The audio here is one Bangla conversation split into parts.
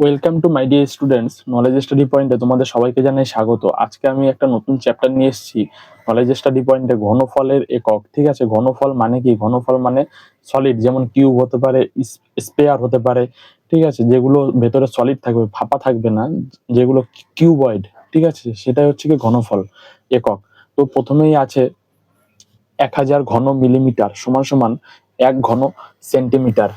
Welcome to my dear students knowledge study পয়েন্টে তোমাদের সবাইকে জানাই স্বাগত। আজকে আমি একটা নতুন চ্যাপ্টার নিয়ে এসেছি নলেজ স্টাডি পয়েন্টে ঘনফলের একক, ঠিক আছে? ঘনফল মানে কি? ঘনফল মানে সলিড যেমন কিউব হতে পারে স্পেয়ার হতে পারে, ঠিক আছে? যেগুলো ভেতরে সলিড থাকবে, ফাঁপা থাকবে না, যেগুলো কিউবয়েড ঠিক আছে? সেটাই হচ্ছে কি ঘনফল, একক। তো প্রথমেই আছে এক হাজার ঘন মিলিমিটার সমান সমান এক ঘন সেন্টিমিটার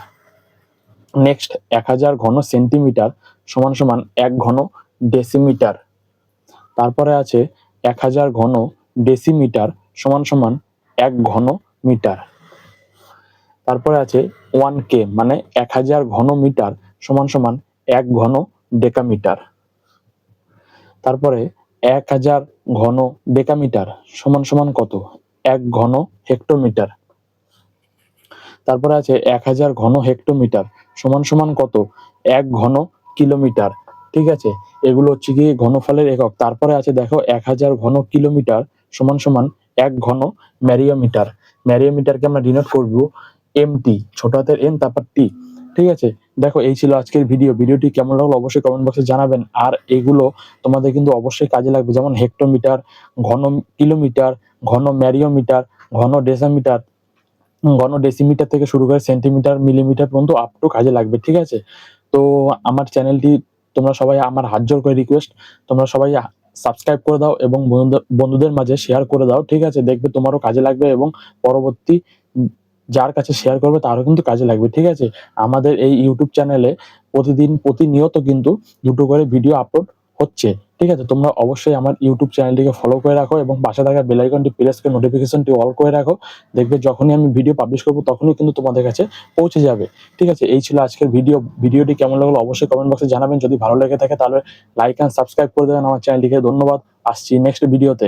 নেক্সট এক হাজার ঘন সেন্টিমিটার সমান সমান এক ঘন ডেসিমিটার। তারপরে আছে এক হাজার ঘন ডেসিমিটার সমান সমান এক ঘন মিটার। তারপরে আছে ওয়ান কে মানে এক হাজার ঘন মিটার সমান সমান এক ঘন ডেকামিটার। তারপরে এক হাজার ঘন ডেকামিটার সমান সমান কত? এক ঘন হেক্টোমিটার। তারপরে আছে এক হাজার ঘন হেক্টোমিটার সমান সমান কত? এক ঘন কিলোমিটার। ঠিক আছে? এগুলো হচ্ছে কি ঘনফলের একক। তারপরে আছে দেখো, এক হাজার ঘন কিলোমিটার সমান সমান এক ঘন ম্যারিওমিটার। ম্যারিওমিটারকে আমরা ডিনোট করব এম টি ছোট হাতের এম তারপর টি ঠিক আছে? দেখো, এই ছিল আজকের ভিডিও ভিডিওটি কেমন লাগল অবশ্যই কমেন্ট বক্সে জানাবেন। আর এগুলো তোমাদের কিন্তু অবশ্যই কাজে লাগবে। যেমন হেক্টোমিটার ঘন কিলোমিটার, ঘন ম্যারিওমিটার, ঘন ডেসামিটার ঘন ডেসিমিটার থেকে শুরু করে সেন্টিমিটার, মিলিমিটার পর্যন্ত আপ টু কাজে লাগবে, ঠিক আছে? তো আমার চ্যানেলটি তোমরা সবাই আমার হাত জোর করে রিকোয়েস্ট তোমরা সবাই সাবস্ক্রাইব করে দাও এবং বন্ধুদের- মাঝে শেয়ার করে দাও, ঠিক আছে? দেখবে তোমারও কাজে লাগবে এবং পরবর্তী যার কাছে শেয়ার করবে তারও কিন্তু কাজে লাগবে, ঠিক আছে? আমাদের এই ইউটিউব চ্যানেলে প্রতিদিন, প্রতিনিয়ত কিন্তু দুটো করে ভিডিও আপলোড হচ্ছে। ঠিক আছে? তোমরা অবশ্যই আমার ইউটিউব চ্যানেলটিকে ফলো করে রাখো এবং পাশে থাকা বেল আইকনটি প্রেস করে নোটিফিকেশনটি অল করে রাখো। দেখবে যখনই আমি ভিডিও পাবলিশ করব, তখনই কিন্তু তোমাদের কাছে পৌঁছে যাবে। ঠিক আছে? এই ছিল আজকের ভিডিও ভিডিওটি কেমন লাগল অবশ্যই কমেন্ট বক্সে জানাবেন। যদি ভালো লেগে থাকে তাহলে লাইক অ্যান্ড সাবস্ক্রাইব করে দেবেন আমার চ্যানেলটিকে ধন্যবাদ। আসছি নেক্সট ভিডিওতে